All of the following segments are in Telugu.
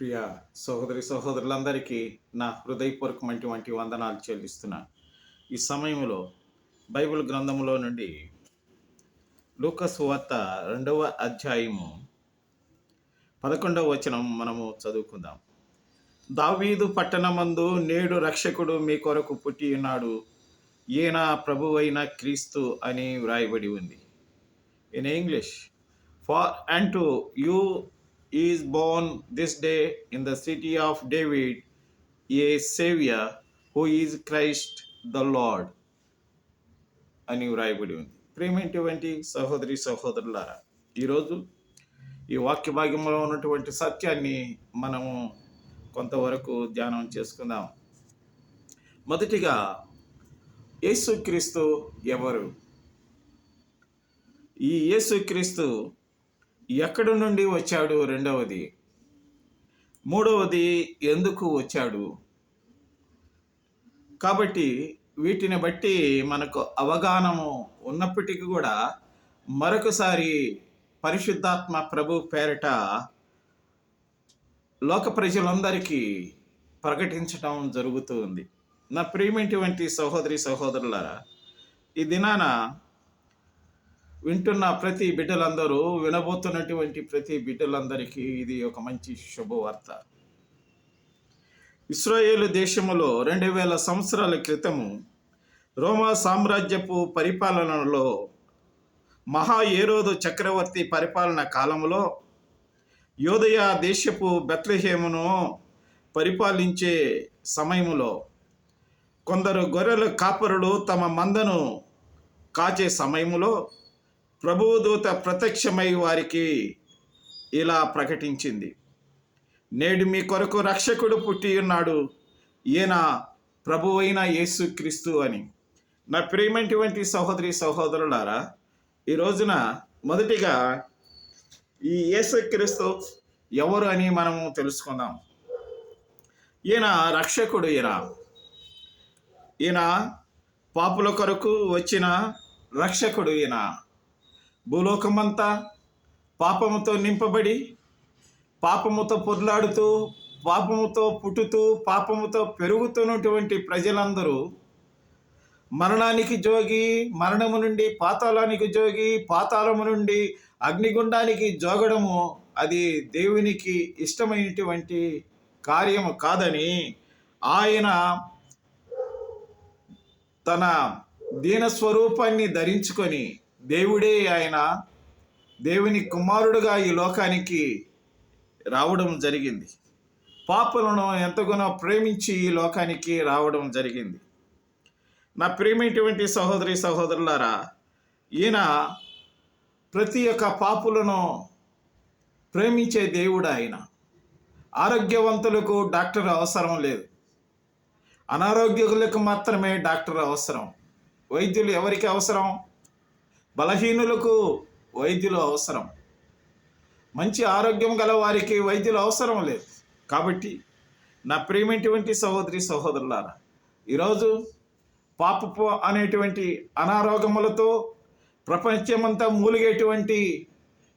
ప్రియ సహోదరి సహోదరులందరికీ నా హృదయపూర్వకమైనటువంటి వందనాలు చెల్లిస్తున్నాను ఈ సమయంలో బైబిల్ గ్రంథంలో నుండి లూకస్ వార్త రెండవ అధ్యాయము పదకొండవ వచనం మనము చదువుకుందాం. దావీదు పట్టణమందు నేడు రక్షకుడు మీ కొరకు పుట్టి ఉన్నాడు. ఈయన ప్రభువైన క్రీస్తు అని వ్రాయబడి ఉంది. In English for unto you is born this day in the city of David a Savior who is Christ the Lord అని వ్రాయబడి ఉంది. ప్రేమేంటివంటి సహోదరి సహోదరులారా ఈరోజు ఈ వాక్య భాగ్యంలో ఉన్నటువంటి సత్యాన్ని మనము కొంతవరకు ధ్యానం చేసుకుందాం. మొదటిగా యేసుక్రీస్తు ఎవరు? ఈ యేసుక్రీస్తు ఎక్కడి నుండి వచ్చాడు రెండవది? మూడవది ఎందుకు వచ్చాడు? కాబట్టి వీటిని బట్టి మనకు అవగాహనము ఉన్నప్పటికీ కూడా మరొకసారి పరిశుద్ధాత్మ ప్రభు పేరిట లోక ప్రజలందరికీ ప్రకటించడం జరుగుతూ ఉంది. నా ప్రియమైనటువంటి సహోదరి సహోదరులారా ఈ దినాన వింటున్న ప్రతి బిడ్డలందరూ వినబోతున్నటువంటి ప్రతి బిడ్డలందరికీ ఇది ఒక మంచి శుభవార్త. ఇస్రాయేల్ దేశములో రెండు వేల సంవత్సరాల క్రితము రోమా సామ్రాజ్యపు పరిపాలనలో మహా ఏరోదు చక్రవర్తి పరిపాలన కాలంలో యోదయ దేశపు బెత్లహేమును పరిపాలించే సమయములో కొందరు గొర్రెల కాపరులు తమ మందను కాచే సమయములో ప్రభువుదూత ప్రత్యక్షమై వారికి ఇలా ప్రకటించింది. నేడు మీ కొరకు రక్షకుడు పుట్టి ఉన్నాడు. ఈయన ప్రభువైన యేసుక్రీస్తు అని. నా ప్రియమైనటువంటి సహోదరి సహోదరులారా ఈ రోజున మొదటిగా ఈ యేసుక్రీస్తు ఎవరు అని మనము తెలుసుకుందాం. ఈయన రక్షకుడు ఈయన. ఈయన పాపుల కొరకు వచ్చిన రక్షకుడు ఈయన. భూలోకమంతా పాపముతో నింపబడి పాపముతో పొర్లాడుతూ పాపముతో పుట్టుతూ పాపముతో పెరుగుతున్నటువంటి ప్రజలందరూ మరణానికి జోగి మరణము నుండి పాతాళానికి జోగి పాతాళము నుండి అగ్నిగుండానికి జోగడము అది దేవునికి ఇష్టమైనటువంటి కార్యము కాదని ఆయన తన దీన స్వరూపాన్ని ధరించుకొని దేవుడే ఆయన దేవుని కుమారుడుగా ఈ లోకానికి రావడం జరిగింది. పాపలను ఎంతగానో ప్రేమించి ఈ లోకానికి రావడం జరిగింది. నా ప్రేమైనటువంటి సహోదరి సహోదరులారా ఈయన ప్రతి ఒక్క పాపులను ప్రేమించే దేవుడు ఆయన. ఆరోగ్యవంతులకు డాక్టర్ అవసరం లేదు. అనారోగ్యులకు మాత్రమే డాక్టర్ అవసరం. వైద్యులు ఎవరికి అవసరం? బలహీనులకు వైద్యులు అవసరం. మంచి ఆరోగ్యం గల వారికి వైద్యులు అవసరం లేదు. కాబట్టి నా ప్రియమైనటువంటి సహోదరి సహోదరులారా ఈరోజు పాపపు అనేటువంటి అనారోగ్యములతో ప్రపంచమంతా మూలిగేటువంటి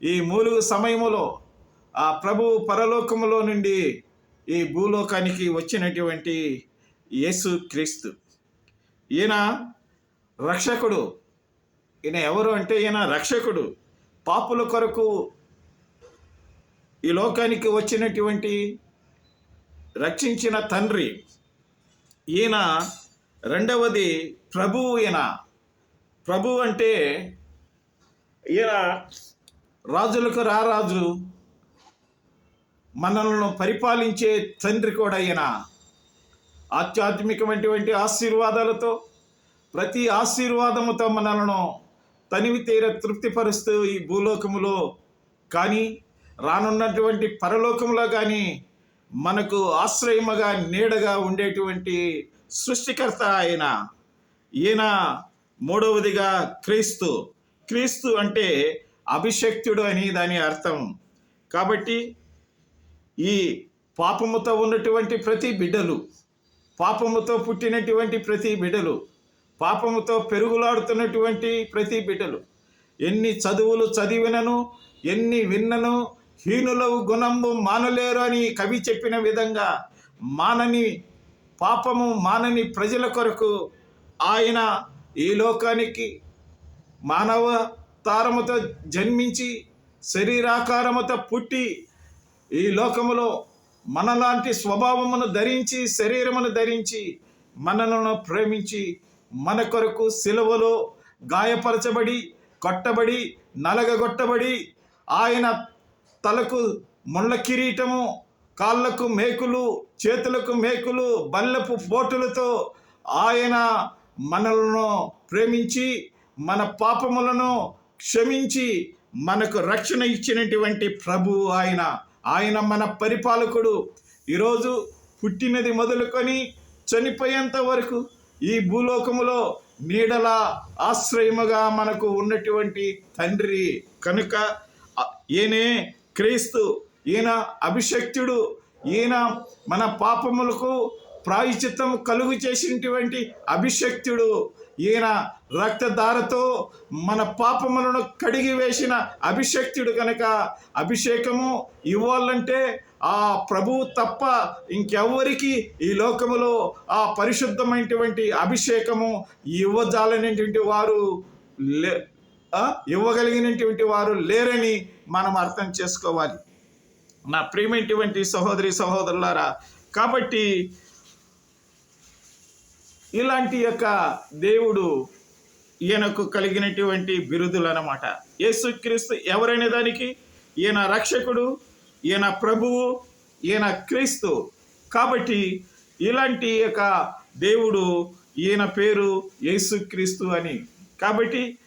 ఈ మూలుగు సమయములో ఆ ప్రభు పరలోకములో నుండి ఈ భూలోకానికి వచ్చినటువంటి యేసు క్రీస్తు ఈయన రక్షకుడు ఈయన ఎవరు అంటే ఈయన రక్షకుడు. పాపుల కొరకు ఈ లోకానికి వచ్చినటువంటి రక్షించిన తండ్రి. ఈయన రెండవది ప్రభువు ఈయన. ప్రభు అంటే ఈయన రాజులకు రారాజు మనలను పరిపాలించే తండ్రి కూడా ఈయన. ఆధ్యాత్మికమైనటువంటి ఆశీర్వాదాలతో ప్రతి ఆశీర్వాదముతో మనలను తనివి తీర తృప్తిపరుస్తూ ఈ భూలోకములో. కానీ రానున్నటువంటి పరలోకంలో కానీ మనకు ఆశ్రయముగా నీడగా ఉండేటువంటి సృష్టికర్త ఆయన ఈయన మూడవదిగా క్రీస్తు. క్రీస్తు అంటే అభిషక్తుడు అని దాని అర్థం. కాబట్టి ఈ పాపముతో ఉన్నటువంటి ప్రతి బిడ్డలు పాపముతో పుట్టినటువంటి ప్రతి బిడ్డలు పాపముతో పెరుగులాడుతున్నటువంటి ప్రతి బిడ్డలు. ఎన్ని చదువులు చదివినను ఎన్ని విన్నను హీనులవు గుణము మానలేరు అని కవి చెప్పిన విధంగా మానని పాపము మానని ప్రజల కొరకు ఆయన ఈ లోకానికి మానవ తారముతో జన్మించి శరీరాకారముతో పుట్టి ఈ లోకములో మనలాంటి స్వభావమును ధరించి శరీరమును ధరించి మనలను ప్రేమించి మన కొరకు సిలువలో గాయపరచబడి కొట్టబడి నలగగొట్టబడి ఆయన తలకు ముళ్ళ కిరీటము కాళ్ళకు మేకులు చేతులకు మేకులు బల్లపు పోటులతో ఆయన మనలను ప్రేమించి మన పాపములను క్షమించి మనకు రక్షణ ఇచ్చినటువంటి ప్రభు ఆయన. ఆయన మన పరిపాలకుడు. ఈరోజు పుట్టినది మొదలుకొని చనిపోయేంత వరకు ఈ భూలోకములో నీడల ఆశ్రయముగా మనకు ఉన్నటువంటి తండ్రి కనుక ఈయనే క్రీస్తు ఈయన అభిషక్తుడు ఈయన మన పాపములకు ప్రాయచిత్తం కలుగు చేసినటువంటి అభిషక్తుడు. ఈయన రక్తధారతో మన పాపములను కడిగి వేసిన అభిషక్తుడు కనుక అభిషేకము ఇవ్వాలంటే ఆ ప్రభువు తప్ప ఇంకెవ్వరికి ఈ లోకములో ఆ పరిశుద్ధమైనటువంటి అభిషేకము ఇవ్వజాలనేటువంటి వారు లే ఇవ్వగలిగినటువంటి వారు లేరని మనం అర్థం చేసుకోవాలి. నా ప్రియమైనటువంటి సహోదరి సహోదరులారా కాబట్టి ఇలాంటి యొక్క దేవుడు ఈయనకు కలిగినటువంటి బిరుదులు అన్నమాట యేసుక్రీస్తు ఎవరైన దానికి? ఈయన రక్షకుడు ఈయన ప్రభువు ఈయన క్రీస్తు. కాబట్టి ఇలాంటి యొక్క దేవుడు ఈయన పేరు యేసుక్రీస్తు అని. కాబట్టి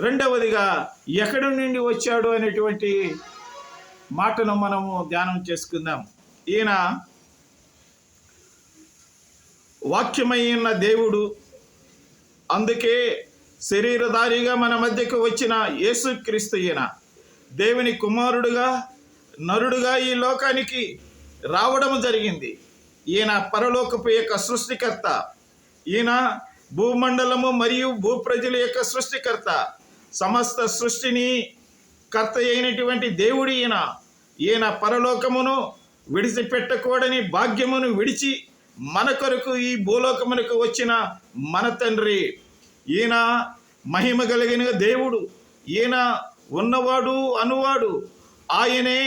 రెండవదిగా ఎక్కడి నుండి వచ్చాడు అనేటువంటి మాటను మనము ధ్యానం చేసుకుందాం. ఈయన వాక్యమైన దేవుడు. అందుకే శరీరధారిగా మన మధ్యకు వచ్చిన యేసుక్రీస్తు ఈయన దేవుని కుమారుడుగా నరుడుగా ఈ లోకానికి రావడం జరిగింది. ఈయన పరలోకపు యొక్క సృష్టికర్త. ఈయన భూమండలము మరియు భూప్రజల యొక్క సృష్టికర్త. సమస్త సృష్టిని కర్త అయినటువంటి దేవుడు ఈయన. ఈయన పరలోకమును విడిచిపెట్టకూడని భాగ్యమును విడిచి మన కొరకు ఈ భూలోకమునకు వచ్చిన మన తండ్రి ఈయన మహిమ కలిగిన దేవుడు ఈయన ఉన్నవాడు అనువాడు ఆయనే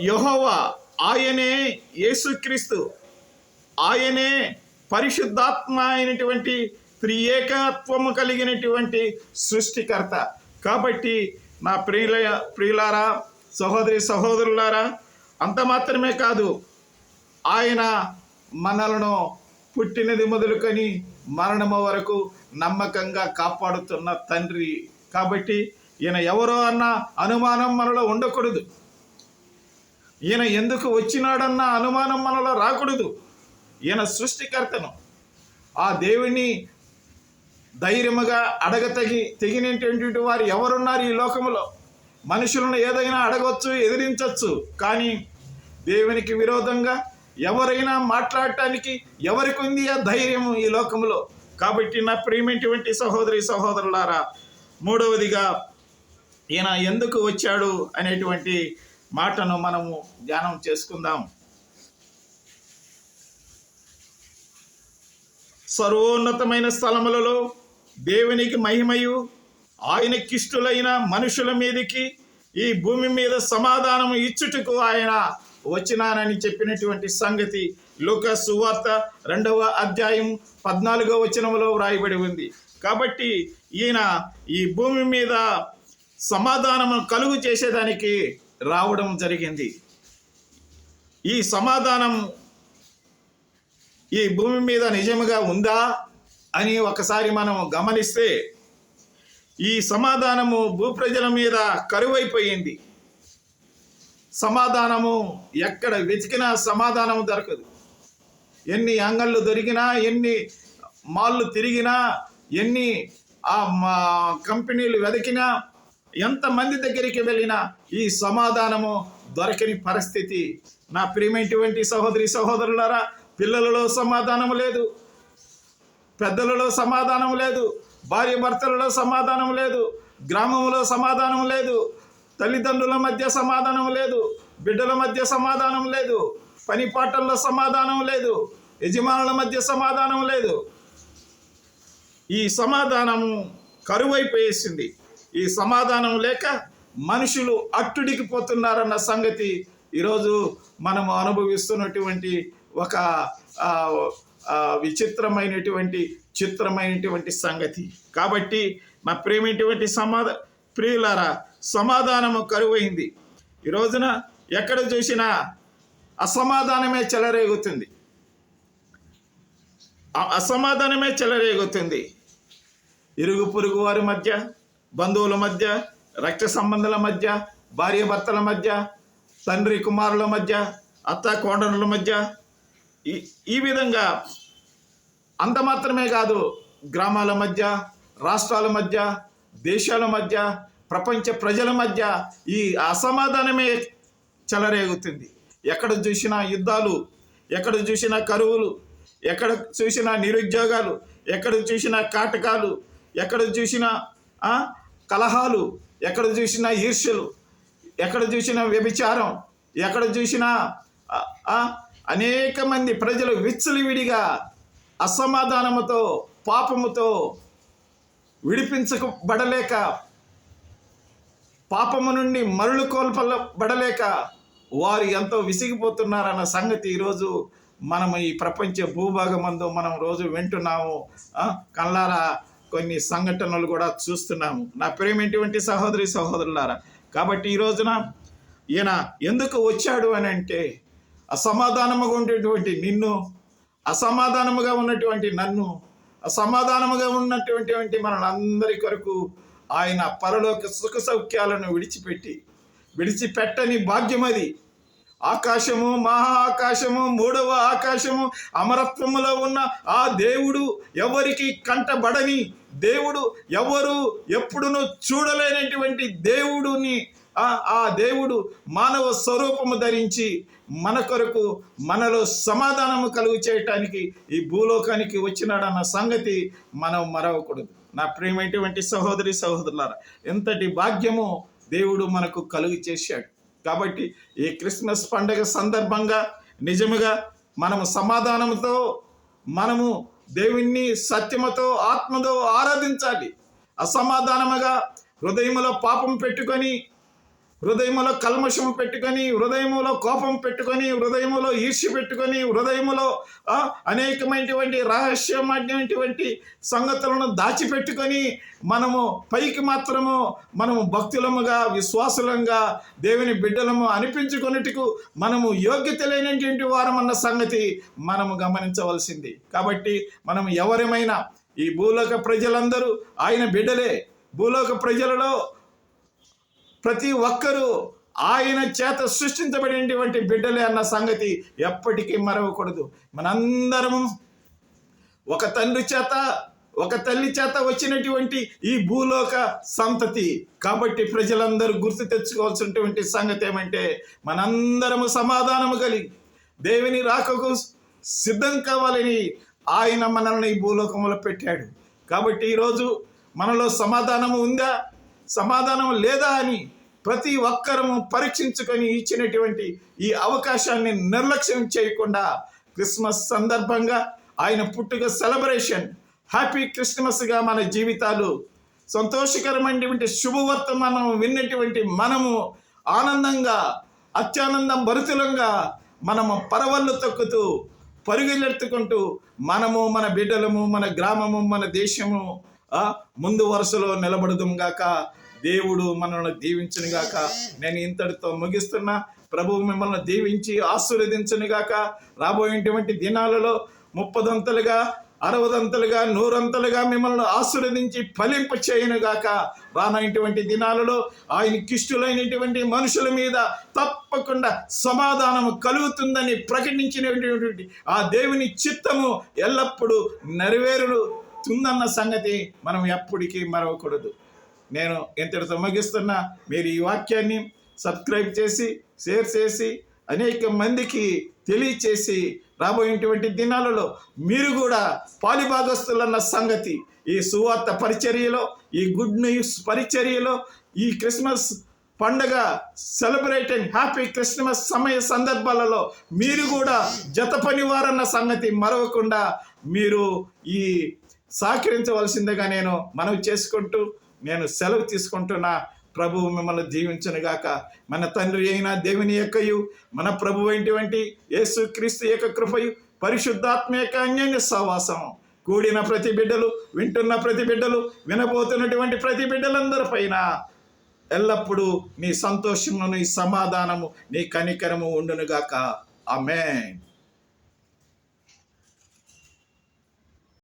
యెహోవా ఆయనే యేసుక్రీస్తు ఆయనే పరిశుద్ధాత్మ అయినటువంటి త్రియేకత్వము కలిగినటువంటి సృష్టికర్త. కాబట్టి నా ప్రియుల ప్రియులారా సహోదరి సహోదరులారా అంత మాత్రమే కాదు ఆయన మనలను పుట్టినది మొదలుకొని మరణము వరకు నమ్మకంగా కాపాడుతున్న తండ్రి. కాబట్టి ఈయన ఎవరో అన్న అనుమానం మనలో ఉండకూడదు. ఈయన ఎందుకు వచ్చినాడన్న అనుమానం మనలో రాకూడదు. ఈయన సృష్టికర్తను. ఆ దేవుని ధైర్యముగా అడగతగి తెగినటువంటి వారు ఎవరున్నారు ఈ లోకములో? మనుషులను ఏదైనా అడగవచ్చు ఎదిరించవచ్చు కానీ దేవునికి విరోధంగా ఎవరైనా మాట్లాడటానికి ఎవరికి ఉంది ఆ ధైర్యము ఈ లోకములో కాబట్టి నా ప్రియమైనటువంటి సహోదరి సహోదరులారా మూడవదిగా ఈయన ఎందుకు వచ్చాడు అనేటువంటి మాటను మనము ధ్యానం చేసుకుందాం. సర్వోన్నతమైన స్థలములలో దేవునికి మహిమయు ఆయనకిష్టులైన మనుషుల మీదకి ఈ భూమి మీద సమాధానం ఇచ్చుటకు ఆయన వచ్చినానని చెప్పినటువంటి సంగతి లోక సువార్త రెండవ అధ్యాయం పద్నాలుగో వచనంలో వ్రాయబడి ఉంది. కాబట్టి ఈయన ఈ భూమి మీద సమాధానము కలుగు చేసేదానికి రావడం జరిగింది. ఈ సమాధానం ఈ భూమి మీద నిజముగా ఉందా అని ఒకసారి మనం గమనిస్తే ఈ సమాధానము భూప్రజల మీద కరువైపోయింది. సమాధానము ఎక్కడ వెతికినా సమాధానము దొరకదు. ఎన్ని అంగళ్ళు దొరికినా ఎన్ని మాళ్ళు తిరిగినా ఎన్ని ఆ మా కంపెనీలు వెతికినా ఎంతమంది దగ్గరికి వెళ్ళినా ఈ సమాధానము దొరకని పరిస్థితి. నా ప్రియమైనటువంటి సహోదరి సహోదరులారా పిల్లలలో సమాధానం లేదు. పెద్దలలో సమాధానం లేదు. భార్య భర్తలలో సమాధానం లేదు గ్రామంలో సమాధానం లేదు తల్లిదండ్రుల మధ్య సమాధానం లేదు బిడ్డల మధ్య సమాధానం లేదు పని పాటల్లో సమాధానం లేదు యజమానుల మధ్య సమాధానం లేదు. ఈ సమాధానము కరువైపోయేసింది. ఈ సమాధానం లేక మనుషులు అట్టుడికి పోతున్నారన్న సంగతి ఈరోజు మనము అనుభవిస్తున్నటువంటి ఒక విచిత్రమైనటువంటి చిత్రమైనటువంటి సంగతి. కాబట్టి మా ప్రేమైనటువంటి సమాధ ప్రియులారా సమాధానము కరువైంది. ఈ రోజున ఎక్కడ చూసినా అసమాధానమే చెలరేగుతుంది. అసమాధానమే చెలరేగుతుంది. ఇరుగు పొరుగు వారి మధ్య బంధువుల మధ్య రక్త సంబంధాల మధ్య భార్య భర్తల మధ్య తండ్రి కుమారుల మధ్య అత్త కోడనుల మధ్య ఈ ఈ విధంగా అంత మాత్రమే కాదు గ్రామాల మధ్య రాష్ట్రాల మధ్య దేశాల మధ్య ప్రపంచ ప్రజల మధ్య ఈ అసమాధానమే చెలరేగుతుంది. ఎక్కడ చూసినా యుద్ధాలు ఎక్కడ చూసినా కరువులు ఎక్కడ చూసినా నిరుద్యోగాలు ఎక్కడ చూసినా కాటకాలు ఎక్కడ చూసినా కలహాలు ఎక్కడ చూసినా ఈర్ష్యలు ఎక్కడ చూసినా వ్యభిచారం ఎక్కడ చూసినా అనేక మంది ప్రజలు విచ్చలివిడిగా అసమాధానముతో పాపముతో విడిపించబడలేక పాపము నుండి మరలు కోల్పబడలేక వారు ఎంతో విసిగిపోతున్నారన్న సంగతి ఈరోజు మనం ఈ ప్రపంచ భూభాగమందు మనం రోజు వింటున్నాము. కళ్ళారా కొన్ని సంఘటనలు కూడా చూస్తున్నాము. నా ప్రేమేటువంటి సహోదరి సహోదరులారా? కాబట్టి ఈ రోజున ఈయన ఎందుకు వచ్చాడు అని అంటే అసమాధానముగా ఉండేటువంటి నిన్ను అసమాధానముగా ఉన్నటువంటి నన్ను అసమాధానముగా ఉన్నటువంటి మనందరి కొరకు ఆయన పరలోక సుఖ సౌఖ్యాలను విడిచిపెట్టి విడిచిపెట్టని అది. ఆకాశము మహా ఆకాశము మూడవ ఆకాశము అమరత్వములో ఉన్న ఆ దేవుడు ఎవరికి కంటబడని దేవుడు ఎవరు ఎప్పుడునూ చూడలేనటువంటి దేవుడుని ఆ దేవుడు మానవ స్వరూపము ధరించి మన కొరకు మనలో సమాధానము కలుగు చేయటానికి ఈ భూలోకానికి వచ్చినాడన్న సంగతి మనం మరవకూడదు. నా ప్రియమైనటువంటి సహోదరి సహోదరులారా ఎంతటి భాగ్యము దేవుడు మనకు కలుగు చేశాడు. కాబట్టి ఈ క్రిస్మస్ పండుగ సందర్భంగా నిజముగా మనము సమాధానంతో మనము దేవుణ్ణి సత్యముతో ఆత్మతో ఆరాధించాలి. అసమాధానముగా హృదయములో పాపం పెట్టుకొని హృదయములో కల్మషం పెట్టుకొని హృదయములో కోపం పెట్టుకొని హృదయములో ఈర్ష్య పెట్టుకొని హృదయములో అనేకమైనటువంటి రహస్యమైనటువంటి సంగతులను దాచిపెట్టుకొని మనము పైకి మాత్రము మనము భక్తులముగా విశ్వాసులంగా దేవుని బిడ్డలము అనిపించుకున్నట్టుకు మనము యోగ్యత లేనటువంటి వారమన్న సంగతి మనము గమనించవలసింది. కాబట్టి మనం ఎవరిమైనా ఈ భూలోక ప్రజలందరూ ఆయన బిడ్డలే. భూలోక ప్రజలలో ప్రతి ఒక్కరూ ఆయన చేత సృష్టించబడినటువంటి బిడ్డలే అన్న సంగతి ఎప్పటికీ మరవకూడదు. మనందరము ఒక తండ్రి చేత ఒక తల్లి చేత వచ్చినటువంటి ఈ భూలోక సంతతి. కాబట్టి ప్రజలందరూ గుర్తు తెచ్చుకోవాల్సినటువంటి సంగతి ఏమంటే మనందరము సమాధానము కలిగి దేవుని రాకకు సిద్ధం కావాలని ఆయన మనల్ని ఈ భూలోకంలో పెట్టాడు. కాబట్టి ఈరోజు మనలో సమాధానము ఉందా? సమాధానం లేదా అని ప్రతి ఒక్కరము పరీక్షించుకొని ఇచ్చినటువంటి ఈ అవకాశాన్ని నిర్లక్ష్యం చేయకుండా క్రిస్మస్ సందర్భంగా ఆయన పుట్టుక సెలబ్రేషన్ హ్యాపీ క్రిస్మస్గా మన జీవితాలు సంతోషకరమైనటువంటి శుభవర్తమానం విన్నటువంటి మనము ఆనందంగా అత్యానందం భరితులంగా మనము పరవళ్ళు తొక్కుతూ పరుగులెత్తుకుంటూ మనము మన బిడ్డలము మన గ్రామము మన దేశము ముందు వరుసలో నిలబడదుం గాక. దేవుడు మనల్ని దీవించను గాక. నేను ఇంతటితో ముగిస్తున్నా. ప్రభు మిమ్మల్ని దీవించి ఆశీర్వదించను గాక. రాబోయేటువంటి దినాలలో ముప్పదంతలుగా అరవదంతలుగా నూరంతలుగా మిమ్మల్ని ఆశీర్వదించి ఫలింప చేయనుగాక రానటువంటి దినాలలో ఆయన కిష్టులైనటువంటి మనుషుల మీద తప్పకుండా సమాధానము కలుగుతుందని ప్రకటించినటువంటి ఆ దేవుని చిత్తము ఎల్లప్పుడూ నెరవేరుతుందన్న సంగతి మనం ఎప్పటికీ మరవకూడదు. నేను ఇంతటితో ముగిస్తున్నా మీరు ఈ వాక్యాన్ని సబ్స్క్రైబ్ చేసి షేర్ చేసి అనేక మందికి తెలియచేసి రాబోయేటువంటి దినాలలో మీరు కూడా పాలిభాగస్తులన్న సంగతి ఈ సువార్త పరిచర్యలో ఈ గుడ్ న్యూస్ పరిచర్యలో ఈ క్రిస్మస్ పండగ సెలబ్రేటింగ్ హ్యాపీ క్రిస్మస్ సమయ సందర్భాలలో మీరు కూడా జత పనివారన్న సంగతి మరవకుండా మీరు ఈ సహకరించవలసిందిగా నేను మనవి చేసుకుంటూ నేను సెలవు తీసుకుంటున్నా. ప్రభువు మిమ్మల్ని దీవించనుగాక మన తండ్రి అయిన దేవుని యొక్కయు మన ప్రభు అయినటువంటి యేసు క్రీస్తు యొక్క కృపయు పరిశుద్ధాత్మ యొక్క అన్యాన్య సహవాసం. కూడిన ప్రతి బిడ్డలు వింటున్న ప్రతి బిడ్డలు వినబోతున్నటువంటి ప్రతి బిడ్డలందరి పైన ఎల్లప్పుడూ నీ సంతోషమును నీ సమాధానము నీ కనికరము ఉండునుగాక ఆమెన్.